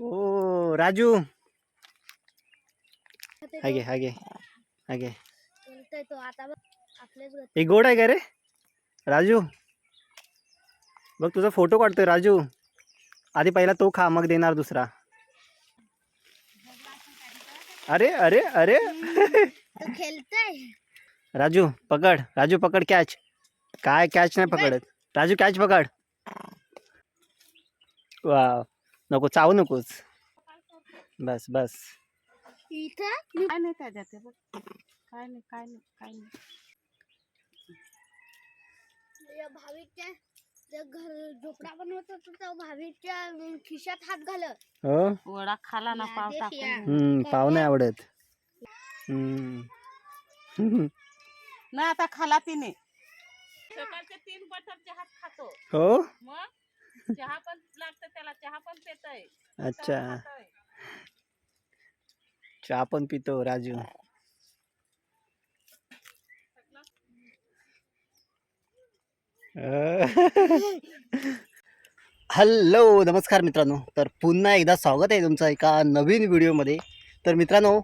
ओ राजू. हागे हागे हागे. एक गोड आहे का रे? राजू. बघ तुझा फोटो काढतोय राजू. आधी पहिला तो खा मग देणार दुसरा. अरे अरे अरे. राजू पकड. राजू पकड कॅच काय कॅच नाही पकडत. राजू कॅच पकड. वा नको चावू नकोस बस बस. इथं काय नाही हे बघ. काय नाही काय नाही काय नाही. या भाविकच्या त्या घर झोपडा बनवत होता तो भाविकच्या अं, खिशात हात घालत. हो? वडा खाला ना पाव देख या. टाकून हम्म पाव नाही आवडत. हम्म. नाही आता खाला तिने. सकाळचे तीन बटर चहा खातो. हो? मग? चहा पण लागतं त्याला चहा पण पेतय. अच्छा. चहा पण पितो राजू. हॅलो नमस्कार मित्रांनो. तर पुन्हा एकदा स्वागत आहे तुमचं एका नवीन व्हिडिओमध्ये. तर मित्रांनो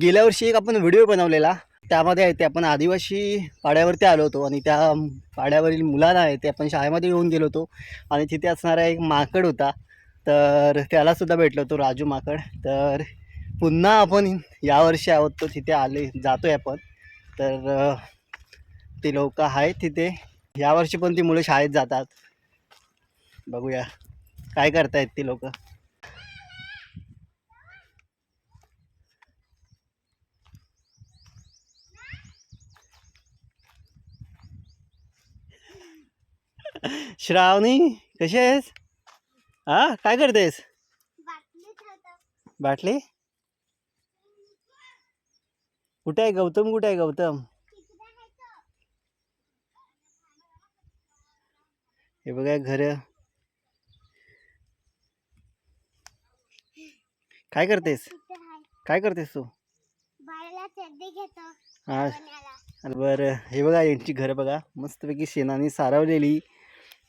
गेल्या वर्षी एक आपण व्हिडिओ बनवलेला. त्यामध्ये आहे ते आपण आदिवासी पाड्यावरती आलो होतो आणि त्या पाड्यावरील मुलांना आहे ते आपण शाळेमध्ये येऊन गेलो होतो. आणि तिथे असणारा एक माकड होता. तर त्यालासुद्धा भेटलो होतो राजू माकड. तर पुन्हा आपण यावर्षी आहोत तो तिथे आले जातो आहे आपण. तर ते लोक आहेत तिथे. यावर्षी पण ती मुलं शाळेत जातात. बघूया. काय करतायत ती लोक? श्रावणी कशी आहेस? हा काय करतेस. बाटली? कुठे आहे गौतम? कुठे आहे गौतम? हे बघा घर. काय करतेस. काय करतेस तू? हा. बरं. हे बघा यांची घरं बघा. मस्तपैकी शेणाने सारवलेली.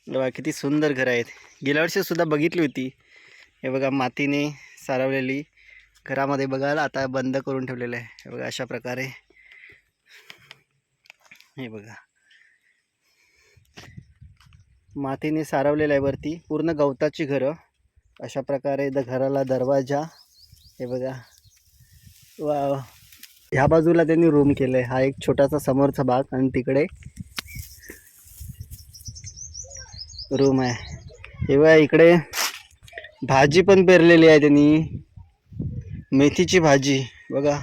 बघा किती सुंदर घरं आहेत. गेल्या वर्षीसुद्धा बघितली होती. हे बघा मातीने सारवलेली घरामध्ये बघायला आता बंद करून ठेवलेलं आहे. हे बघा अशा प्रकारे. हे बघा. मातीने सारवलेलं आहे वरती. पूर्ण गवताची घरं. अशा प्रकारे द घराला दरवाजा. हे बघा. वा ह्या बाजूला त्यांनी रूम केलंय. हा एक छोटासा समोरचा भाग आणि तिकडे रूम आहे. हे इकडे भाजी पण पेरलेली आहे त्यांनी. मेथीची भाजी बघा.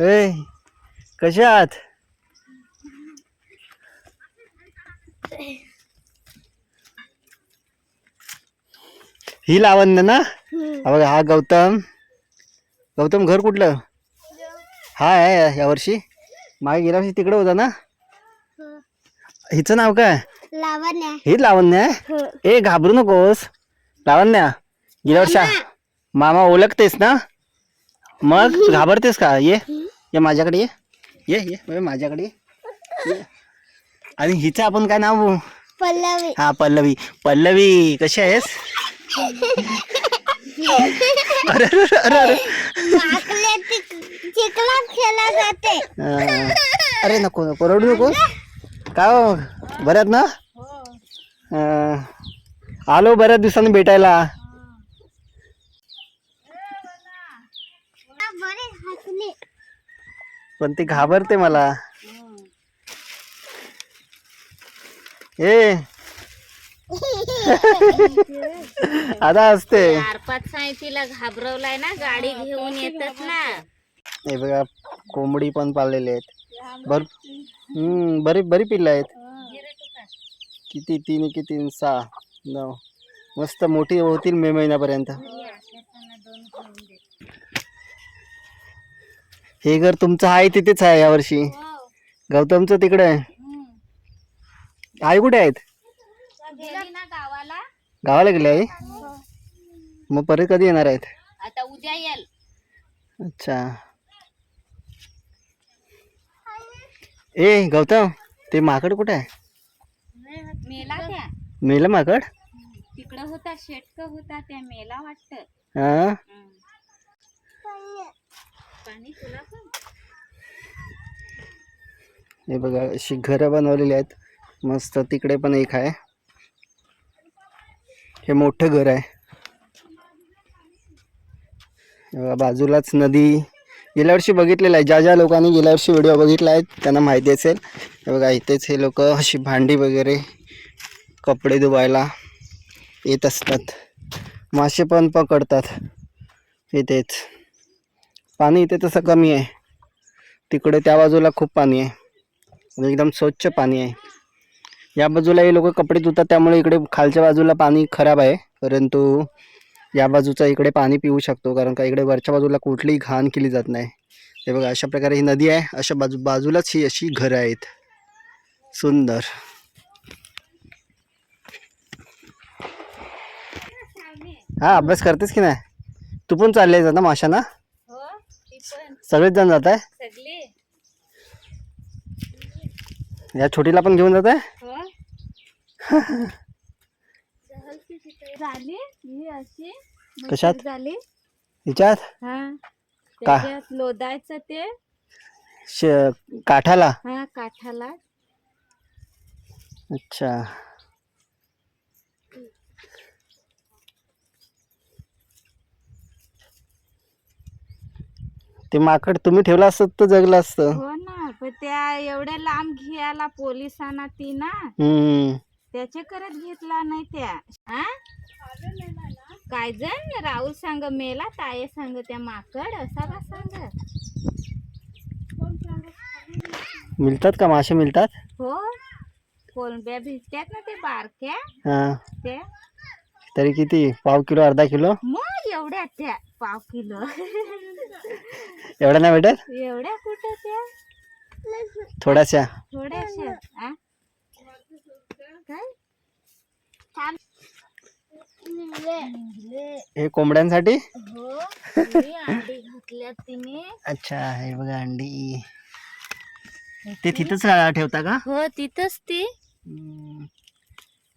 ए कशा आहात? ही लावंद ना? हा बघा हा गौतम. गौतम घर कुठलं? हा आहे यावर्षी मागे गेल्या वर्षी तिकडे होता ना. हिचं नाव काय? लावण्या. ही लावण्य आहे? हो. ए घाबरू नकोस. लावण्या गेल्या वर्षी मामा. ओळखतेस ना? मग घाबरतेस का? ये. ये माझ्याकडे ये. ये ये माझ्याकडे ये. ये. आणि हिचं आपण काय नाव? पल्लवी. हा पल्लवी. पल्लवी कशी आहेस? अरे अरे अरे अरे. माकले चिखलात खेळला जाते. अरे नको नको रडू नको. काय हो? बऱ्यात ना? अं, आलो बऱ्याच दिवसांनी भेटायला. बरे हसले. पण ती घाबरते मला. ए. आता असते चार पाच साई तिला घाबरवलाय ना गाडी घेऊन येतात ना. हे बघा कोंबडी पण पाळलेली आहेत. भर हम्म बरी बरी पिल्लं आहेत. किती? तीन की तीन सहा नऊ. मस्त मोठी होतील मे महिन्यापर्यंत. हे घर तुमचं आहे तिथेच आहे यावर्षी. गौतमचं तिकडे आहे. आई कुठे आहेत? गावाला गेले आई? मग परत कधी येणार आहेत? आता उद्या येईल. अच्छा. ए गौतम ते माकड कुठे आहे? मेला त्या. मेलं माकड? तिकडं होता शेटक होता त्या मेला वाटत. हा? पाणी तुला पण? हे बघा अशी घरं बनवलेली आहेत. मस्त तिकडे पण एक आहे. हे मोठं घर आहे. हे बघा, बाजूलाच नदी गेल्या वर्षी बघितलेलं आहे. ज्या ज्या लोकांनी गेल्या वर्षी व्हिडिओ बघितला आहे त्यांना माहिती असेल. हे बघा इथेच हे लोक अशी भांडी वगैरे कपडे धुवायला येत असतात. मासे पण पकडतात इथेच. पाणी इथे तसं कमी आहे. तिकडे त्या बाजूला खूप पाणी आहे. एकदम स्वच्छ पाणी आहे. या बाजूला हे लोक कपडे धुतात त्यामुळे इकडे खालच्या बाजूला पाणी खराब आहे. परंतु या बाजूचा इकडे पाणी पिऊ शकतो कारण का इकडे वरच्या बाजूला कुठलीही घाण केली जात नाही. हे बघा अशा प्रकारे ही नदी आहे. अशा बाजू बाजूलाच ही अशी घरं आहेत. सुंदर. हा अभ्यास करतेस की नाही? तू पण चालले जात ना माशाना? हो सगळेच जण जात आहे या छोटीला पण घेऊन जात आहे हो अशी कशात? मसूर झाली. हिच्यात? हा? त्याच्यात लोदायचं ते. श काठाला? हा काठाला. अच्छा. ते माकड तुम्ही ठेवलं असतं तर जगलं असतं. हो ना पण त्या एवढ्या लांब घ्यायला पोलिसांना ती ना. हम्म. त्याचे करत घेतला नाही त्या. हा? काय जण? राहुल सांग मेला ताये सांग त्या माकड असा का सांग. मिळतात का मासे? मिळतात? हो. कोलंब्या भिजतात ना ते बारक्या. हा. त्या. तरी किती? पाव किलो अर्धा किलो? मग एवढ्या त्या. पाव किलो. एवढं नाही भेटत? एवढ्या कुठं त्या? थोड्याशा. थोड्याशा. हे कोंबड्यांसाठी? हो घातल्या तिने. अच्छा हे बघा अंडी. ते तिथंच ठेवता का? हो तिथंच ती.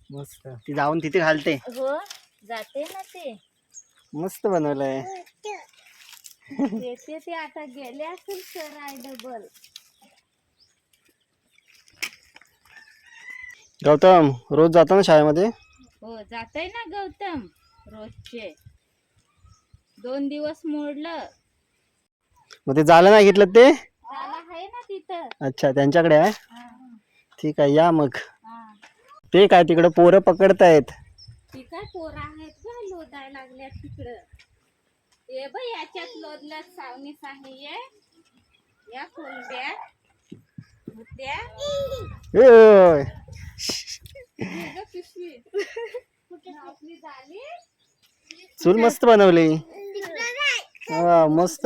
मस्त. ती जाऊन तिथे घालते. हो जाते ना ते. मस्त बनवलंय. ते आता गेले असेल सर आय डबल. गौतम रोज जातो ना शाळेमध्ये? हो जातय ना गौतम रोजचे. दोन दिवस मोडलं. मग ते झालं नाही घेतलं ते? आहे ना तिथं. अच्छा त्यांच्याकडे आहे? हा, ठीक आहे या मग. हा. ते काय तिकडं पोरं पकडतायत? ती काय पोरं आहेत लोदाय लागल्या तिकडं. ये बाई याच्यात लोदल्यात सावनीस आहे ये. या कोलब्या होत्या ओय. ग पिशवी आपली झाली चूल मस्त बनवली. हा मस्त.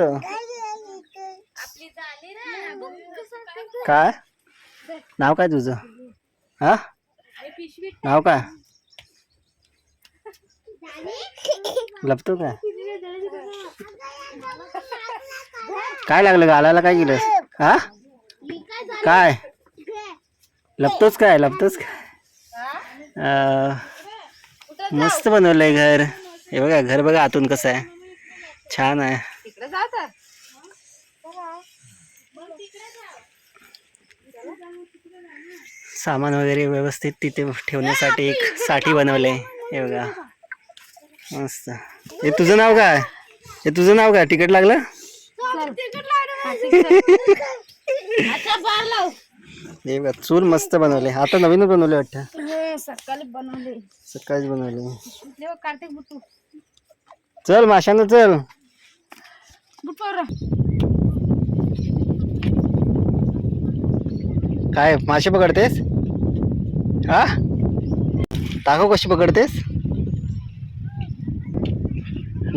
काय. नाव काय तुझं? हा? नाव काय? लपतो काय? काय लागलं गालाला काय केलं हा? काय? लपतोच काय? लपतोच काय? मस्त बनवलंय घर. हे बघा घर बघा आतून कसं आहे. छान आहे. सामान वगैरे व्यवस्थित तिथे ठेवण्यासाठी एक साठी बनवलंय हे बघा. मस्त. हे तुझं नाव काय? हे तुझं नाव काय? तिकीट लागलं? हे बघा चूल मस्त बनवले. आता नवीनच बनवले वाटतं. सकाळी बनवले. सकाळीच बनवले. देव कार्तिक बुटू. चल माशानं चल. बुटवर. काय मासे पकडतेस? हा? टाको कशी पकडतेस?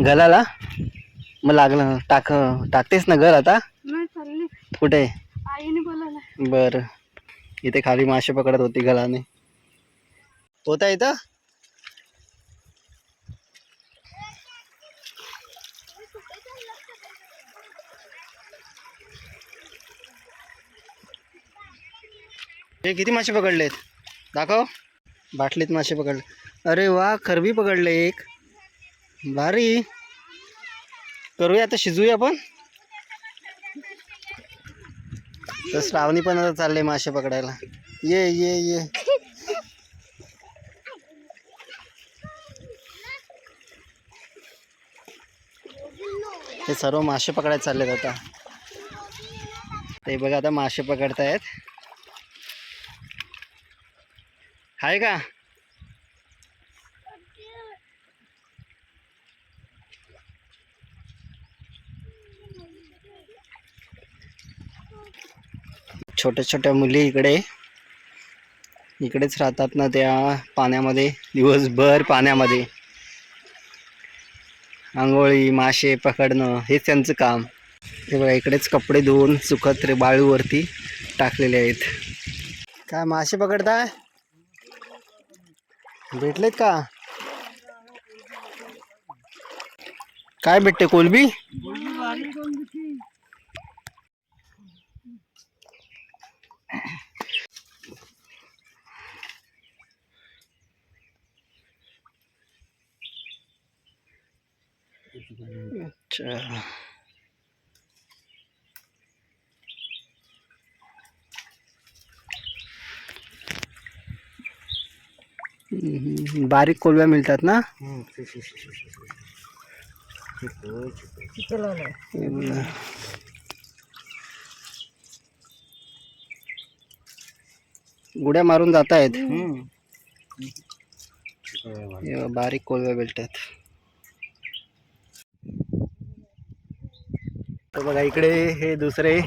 गलाला? मग लागलं टाक टाकतेस ना घर आता? नाही चालली कुठे? आईने बर. इथे खाली मासे पकडत होती गलाने. होता इथं? हे किती मासे पकडलेत? दाखव. बाटलीत मासे पकडले. अरे वा खरबी पकडले एक. भारी. करूया आता शिजूया आपण? तर श्रावणी पण आता चालले मासे पकडायला. ये ये ये. ते सर्व मासे पकडायला चाललेत आता. ते बघा आता मासे पकडतायत. आहे का? छोट्या छोट्या मुली इकडे. इकडेच राहतात ना त्या पाण्यामध्ये. दिवसभर पाण्यामध्ये. आंघोळी मासे पकडणं हेच त्यांचं काम. हे बघा इकडेच कपडे धुवून सुखत रे बाळूवरती टाकलेले आहेत. काय मासे पकडताय? भेटलेत का? काय भेटते कोलबी? अच्छा हम्म, बारीक कोलव्या मिळतात ना. गुड्या मारून जात आहेत हे बारीक कोलव्या भेटतात तर बघा इकडे हे दुसरे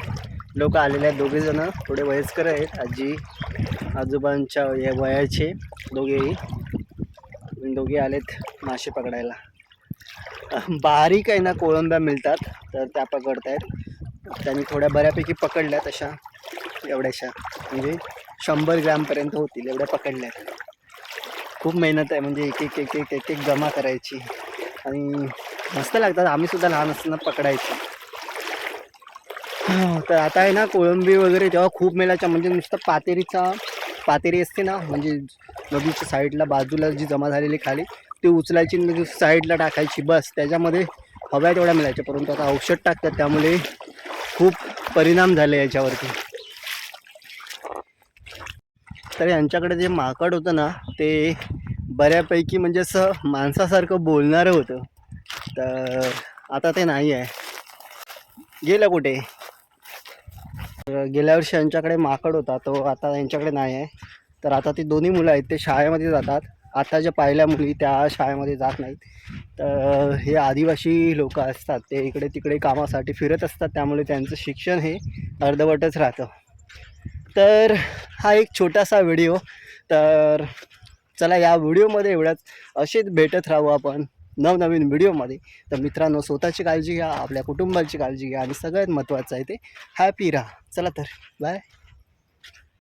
लोक आलेले आहेत दोघेजणं थोडे वयस्कर आहेत आजी आजोबांच्या या वयाचे दोघेही. दोघे आलेत मासे पकडायला. बारीक आहे ना कोळंब्या मिळतात तर त्या पकडतायत. त्यांनी थोड्या बऱ्यापैकी पकडल्या तशा एवढ्याशा. म्हणजे शंभर ग्रॅमपर्यंत होतील एवढ्या पकडल्यात. खूप मेहनत आहे म्हणजे एक एक एक एक एक एक जमा करायची. आणि मस्त लागतात आम्हीसुद्धा लहान असताना पकडायची. तर आता आहे ना कोळंबी वगैरे तेव्हा खूप मेलाच्या म्हणजे नुसतं पातेरीचा पातेरी असते ना म्हणजे नदीच्या साईडला बाजूला जी जमा झालेली खाली ती उचलायची साईडला टाकायची बस. त्याच्यामध्ये हव्या तेवढ्या मिळायच्या परंतु आता औषध टाकतात त्यामुळे खूप परिणाम झाले याच्यावरती. तर यांच्याकडे जे माकड होतं ना ते बऱ्यापैकी म्हणजे असं माणसासारखं बोलणारं होतं. तर आता ते नाही आहे. गेलं कुठे? तर गेल्या वर्षी यांच्याकडे माकड होता तो आता यांच्याकडे नाही आहे. तर आता ती दोन्ही मुलं आहेत ते शाळेमध्ये जातात. आता ज्या पाहिल्या मुली त्या शाळेमध्ये जात नाहीत. तर हे आदिवासी लोक असतात ते इकडे तिकडे कामासाठी फिरत असतात त्यामुळे त्यांचं शिक्षण हे अर्धवटच राहतं. तर हा एक छोटासा व्हिडिओ. तर चला या व्हिडिओमध्ये एवढ्याच असेच भेटत राहू आपण. नवनवीन व्हिडिओमध्ये. तर मित्रांनो स्वतःची काळजी घ्या आपल्या कुटुंबाची काळजी घ्या आणि सगळ्यात महत्त्वाचं आहे ते हॅपी राहा. चला तर बाय.